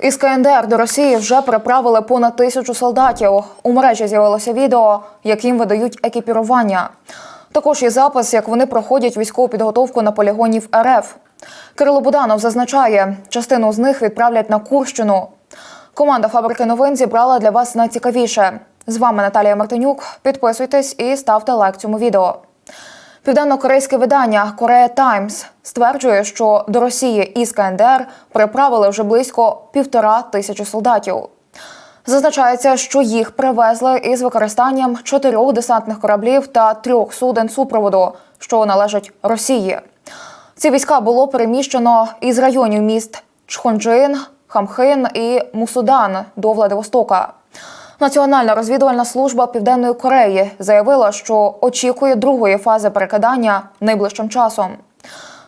Із КНДР до Росії вже переправили понад тисячу солдатів. У мережі з'явилося відео, яким видають екіпірування. Також є запис, як вони проходять військову підготовку на полігоні в РФ. Кирило Буданов зазначає, частину з них відправлять на Курщину. Команда фабрики новин зібрала для вас найцікавіше. З вами Наталія Мартинюк. Підписуйтесь і ставте лайк цьому відео. Південно-корейське видання Korea Times стверджує, що до Росії із КНДР переправили вже близько півтора тисячі солдатів. Зазначається, що їх привезли із використанням чотирьох десантних кораблів та трьох суден супроводу, що належать Росії. Ці війська було переміщено із районів міст Чхонджин, Хамхин і Мусудан до Владивостока. Національна розвідувальна служба Південної Кореї заявила, що очікує другої фази перекидання найближчим часом.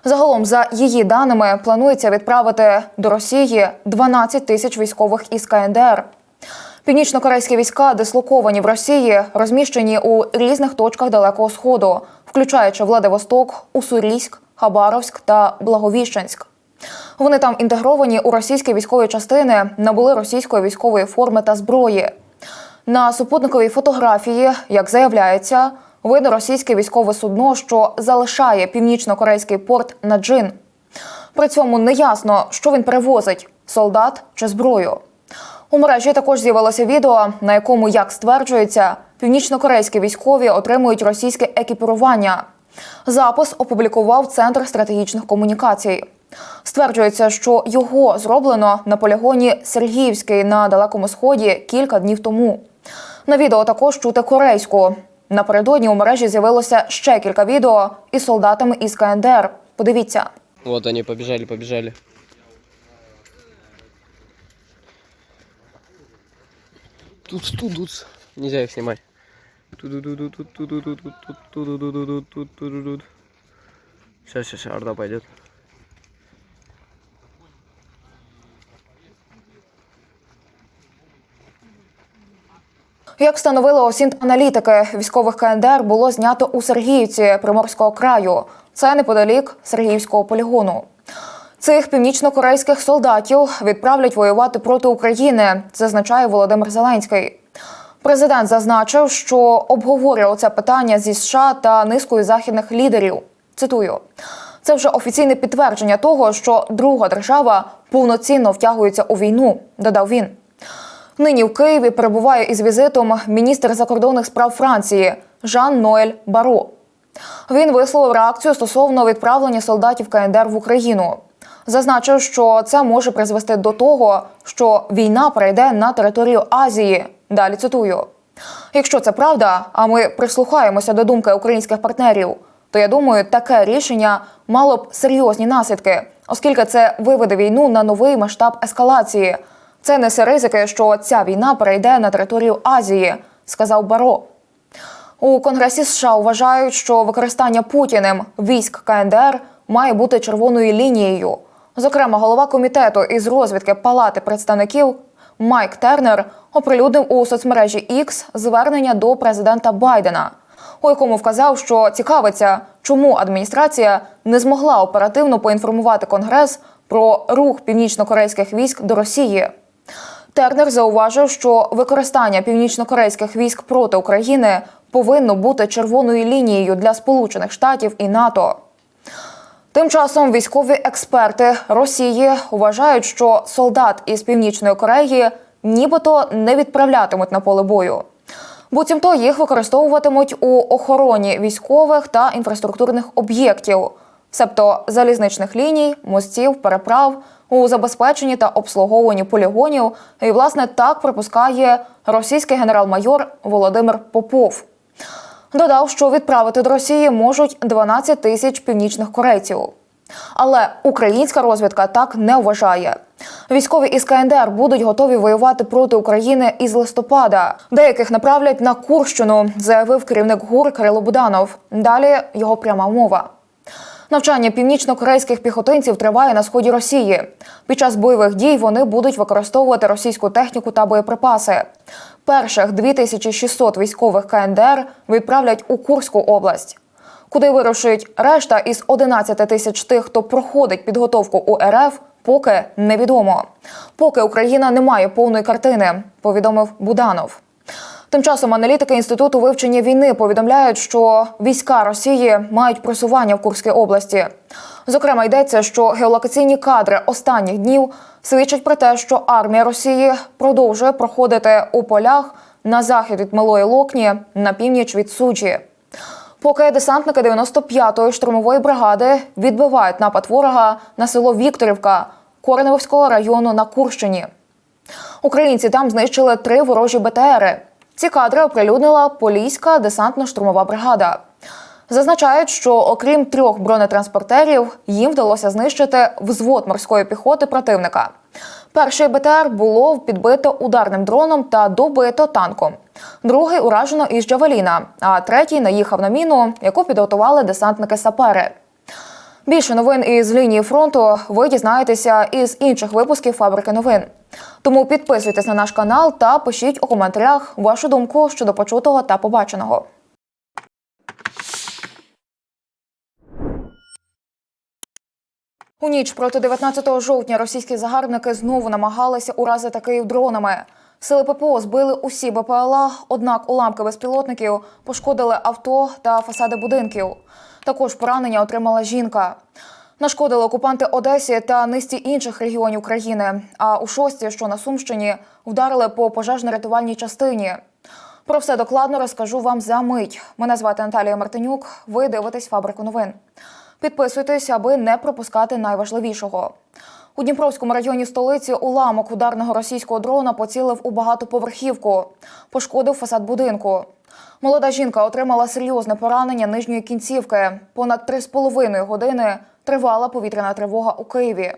Загалом, за її даними, планується відправити до Росії 12 тисяч військових із КНДР. Північно-корейські війська, дислоковані в Росії, розміщені у різних точках Далекого Сходу, включаючи Владивосток, Уссурійськ, Хабаровськ та Благовіщенськ. Вони там інтегровані у російські військові частини, набули російської військової форми та зброї. На супутниковій фотографії, як заявляється, видно російське військове судно, що залишає північно-корейський порт Наджин. При цьому неясно, що він перевозить солдат чи зброю. У мережі також з'явилося відео, на якому, як стверджується, північно-корейські військові отримують російське екіпірування. Запис опублікував Центр стратегічних комунікацій. Стверджується, що його зроблено на полігоні Сергіївський на далекому сході кілька днів тому. На відео також чути корейську. Напередодні у мережі з'явилося ще кілька відео із солдатами із КНДР. Подивіться. Вот они, побежали, побежали. Тут, тут, тут. Нельзя их снимать. Сейчас, сейчас, Орда пойдет. Як встановили осінт-аналітики, військових КНДР було знято у Сергіївці Приморського краю. Це неподалік Сергіївського полігону. Цих північно-корейських солдатів відправлять воювати проти України, зазначає Володимир Зеленський. Президент зазначив, що обговорював це питання зі США та низкою західних лідерів. Цитую: це вже офіційне підтвердження того, що друга держава повноцінно втягується у війну, додав він. Нині в Києві перебуває із візитом міністр закордонних справ Франції Жан Ноель Баро. Він висловив реакцію стосовно відправлення солдатів КНДР в Україну. Зазначив, що це може призвести до того, що війна перейде на територію Азії. Далі цитую: якщо це правда, а ми прислухаємося до думки українських партнерів, то я думаю, таке рішення мало б серйозні наслідки, оскільки це виведе війну на новий масштаб ескалації. Це несе ризики, що ця війна перейде на територію Азії, сказав Баро. У Конгресі США вважають, що використання Путіним військ КНДР має бути червоною лінією. Зокрема, голова комітету із розвідки Палати представників Майк Тернер оприлюднив у соцмережі X звернення до президента Байдена, у якому вказав, що цікавиться, чому адміністрація не змогла оперативно поінформувати Конгрес про рух північно-корейських військ до Росії. Тернер зауважив, що використання північно-корейських військ проти України повинно бути червоною лінією для Сполучених Штатів і НАТО. Тим часом військові експерти Росії вважають, що солдат із Північної Кореї нібито не відправлятимуть на поле бою. Буцімто їх використовуватимуть у охороні військових та інфраструктурних об'єктів, себто залізничних ліній, мостів, переправ у забезпеченні та обслуговуванні полігонів. І власне так припускає російський генерал-майор Володимир Попов. Додав, що відправити до Росії можуть 12 тисяч північних корейців. Але українська розвідка так не вважає. Військові із КНДР будуть готові воювати проти України із листопада. Деяких направлять на Курщину, заявив керівник ГУР Кирило Буданов. Далі його пряма мова. Навчання північно-корейських піхотинців триває на сході Росії. Під час бойових дій вони будуть використовувати російську техніку та боєприпаси. Перших 2600 військових КНДР відправлять у Курську область. Куди вирушить решта із 11 тисяч тих, хто проходить підготовку у РФ, поки невідомо. Поки Україна не має повної картини, повідомив Буданов. Тим часом аналітики інституту вивчення війни повідомляють, що війська Росії мають просування в Курській області. Зокрема, йдеться, що геолокаційні кадри останніх днів свідчать про те, що армія Росії продовжує проходити у полях на захід від Малої Локні на північ від Сучі. Поки десантники 95-ї штурмової бригади відбивають напад ворога на село Вікторівка Кореневського району на Курщині. Українці там знищили три ворожі БТРи. Ці кадри оприлюднила Поліська десантно-штурмова бригада. Зазначають, що окрім трьох бронетранспортерів, їм вдалося знищити взвод морської піхоти противника. Перший БТР було підбито ударним дроном та добито танком. Другий уражено із Джавеліна, а третій наїхав на міну, яку підготували десантники-сапери. Більше новин із лінії фронту ви дізнаєтеся із інших випусків фабрики новин. Тому підписуйтесь на наш канал та пишіть у коментарях вашу думку щодо почутого та побаченого. У ніч проти 19 жовтня російські загарбники знову намагалися уразити Київ дронами. Сили ППО збили усі БПЛА, однак уламки безпілотників пошкодили авто та фасади будинків. Також поранення отримала жінка. Нашкодили окупанти Одесі та низці інших регіонів країни. А у шості, що на Сумщині, вдарили по пожежно-рятувальній частині. Про все докладно розкажу вам за мить. Мене звати Наталія Мартинюк. Ви дивитесь фабрику новин. Підписуйтесь, аби не пропускати найважливішого. У Дніпровському районі столиці уламок ударного російського дрона поцілив у багатоповерхівку, пошкодив фасад будинку. Молода жінка отримала серйозне поранення нижньої кінцівки. Понад 3,5 години тривала повітряна тривога у Києві.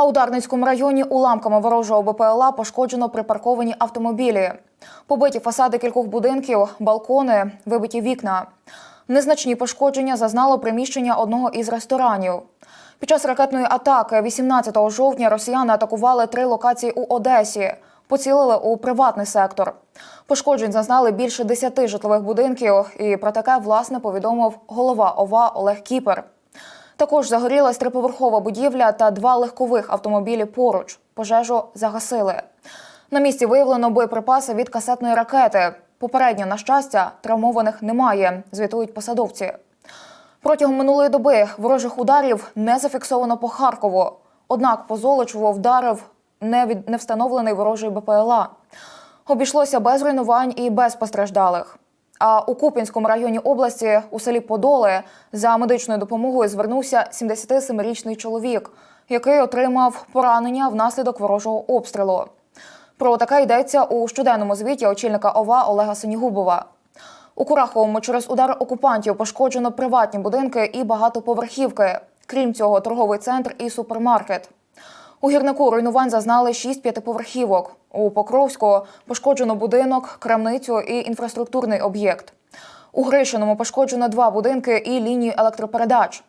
А у Дарницькому районі уламками ворожого БПЛА пошкоджено припарковані автомобілі. Побиті фасади кількох будинків, балкони, вибиті вікна. Незначні пошкодження зазнало приміщення одного із ресторанів. Під час ракетної атаки 18 жовтня росіяни атакували три локації у Одесі, поцілили у приватний сектор. Пошкоджень зазнали більше 10 житлових будинків, і про таке власне повідомив голова ОВА Олег Кіпер. Також загорілась триповерхова будівля та два легкових автомобілі поруч. Пожежу загасили. На місці виявлено боєприпаси від касетної ракети. Попередньо, на щастя, травмованих немає, звітують посадовці. Протягом минулої доби ворожих ударів не зафіксовано по Харкову. Однак по Золочеву вдарив невстановлений ворожий БПЛА. Обійшлося без руйнувань і без постраждалих. А у Куп'янському районі області у селі Подоли за медичною допомогою звернувся 77-річний чоловік, який отримав поранення внаслідок ворожого обстрілу. Про таке йдеться у щоденному звіті очільника ОВА Олега Синігубова. У Кураховому через удар окупантів пошкоджено приватні будинки і багатоповерхівки. Крім цього, торговий центр і супермаркет. У гірнику руйнувань зазнали шість п'ятиповерхівок. У Покровську пошкоджено будинок, крамницю і інфраструктурний об'єкт. У Гришиному пошкоджено два будинки і лінію електропередач.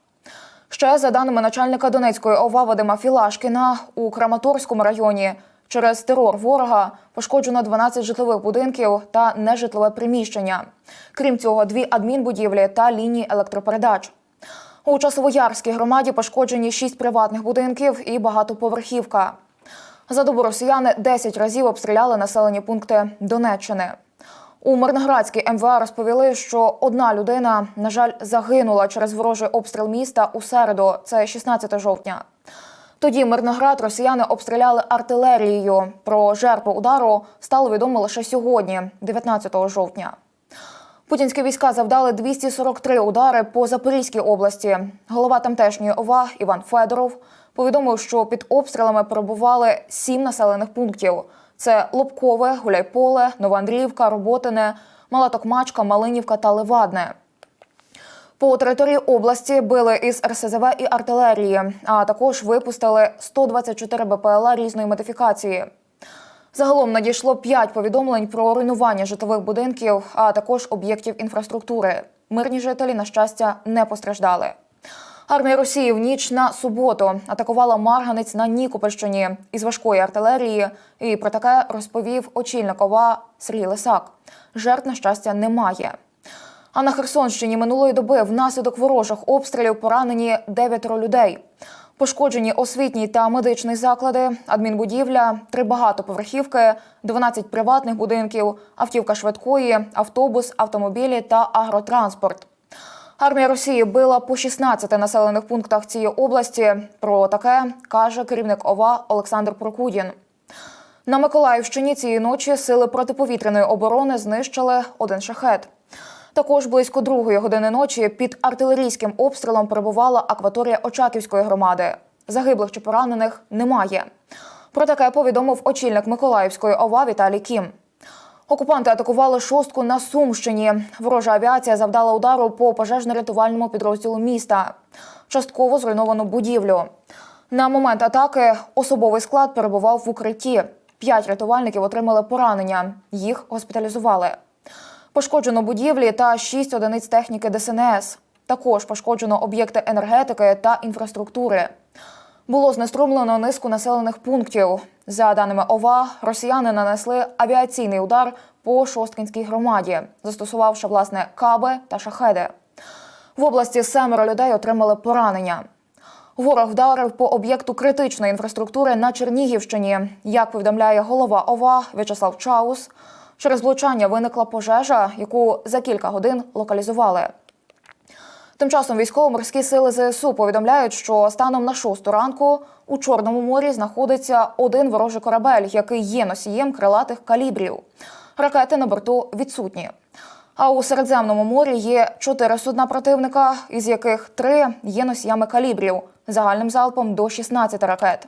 Ще за даними начальника Донецької ОВА Вадима Філашкіна, у Краматорському районі через терор ворога пошкоджено 12 житлових будинків та нежитлове приміщення. Крім цього, дві адмінбудівлі та лінії електропередач. У Часовоярській громаді пошкоджені шість приватних будинків і багатоповерхівка. За добу росіяни 10 разів обстріляли населені пункти Донеччини. У Мирноградській МВА розповіли, що одна людина, на жаль, загинула через ворожий обстріл міста у середу, це 16 жовтня. Тоді Мирноград росіяни обстріляли артилерією. Про жертву удару стало відомо лише сьогодні, 19 жовтня. Путінські війська завдали 243 удари по Запорізькій області. Голова тамтешньої ОВА Іван Федоров повідомив, що під обстрілами перебували сім населених пунктів: це Лобкове, Гуляйполе, Новоандріївка, Роботине, Мала Токмачка, Малинівка та Левадне. По території області били із РСЗВ і артилерії, а також випустили 124 БПЛА різної модифікації. Загалом надійшло 5 повідомлень про руйнування житлових будинків, а також об'єктів інфраструктури. Мирні жителі, на щастя, не постраждали. Армія Росії в ніч на суботу атакувала Марганець на Нікопольщині із важкої артилерії. І про таке розповів очільник ОВА Сергій Лисак. Жертв на щастя немає. А на Херсонщині минулої доби внаслідок ворожих обстрілів поранені дев'ятеро людей. Пошкоджені освітній та медичний заклади, адмінбудівля, три багатоповерхівки, 12 приватних будинків, автівка швидкої, автобус, автомобілі та агротранспорт. Армія Росії била по 16 населених пунктах цієї області. Про таке каже керівник ОВА Олександр Прокудін. На Миколаївщині цієї ночі сили протиповітряної оборони знищили один шахет. Також близько другої години ночі під артилерійським обстрілом перебувала акваторія Очаківської громади. Загиблих чи поранених немає. Про таке повідомив очільник Миколаївської ОВА Віталій Кім. Окупанти атакували шостку на Сумщині. Ворожа авіація завдала удару по пожежно-рятувальному підрозділу міста. Частково зруйновано будівлю. На момент атаки особовий склад перебував в укритті. П'ять рятувальників отримали поранення. Їх госпіталізували. Пошкоджено будівлі та шість одиниць техніки ДСНС. Також пошкоджено об'єкти енергетики та інфраструктури. Було знеструмлено низку населених пунктів. За даними ОВА, росіяни нанесли авіаційний удар по Шосткинській громаді, застосувавши власне каби та шахеди. В області семеро людей отримали поранення. Ворог вдарив по об'єкту критичної інфраструктури на Чернігівщині. Як повідомляє голова ОВА В'ячеслав Чаус, через влучання виникла пожежа, яку за кілька годин локалізували. Тим часом військово-морські сили ЗСУ повідомляють, що станом на шосту ранку у Чорному морі знаходиться один ворожий корабель, який є носієм крилатих калібрів. Ракети на борту відсутні. А у Середземному морі є чотири судна противника, із яких три є носіями калібрів загальним залпом до 16 ракет.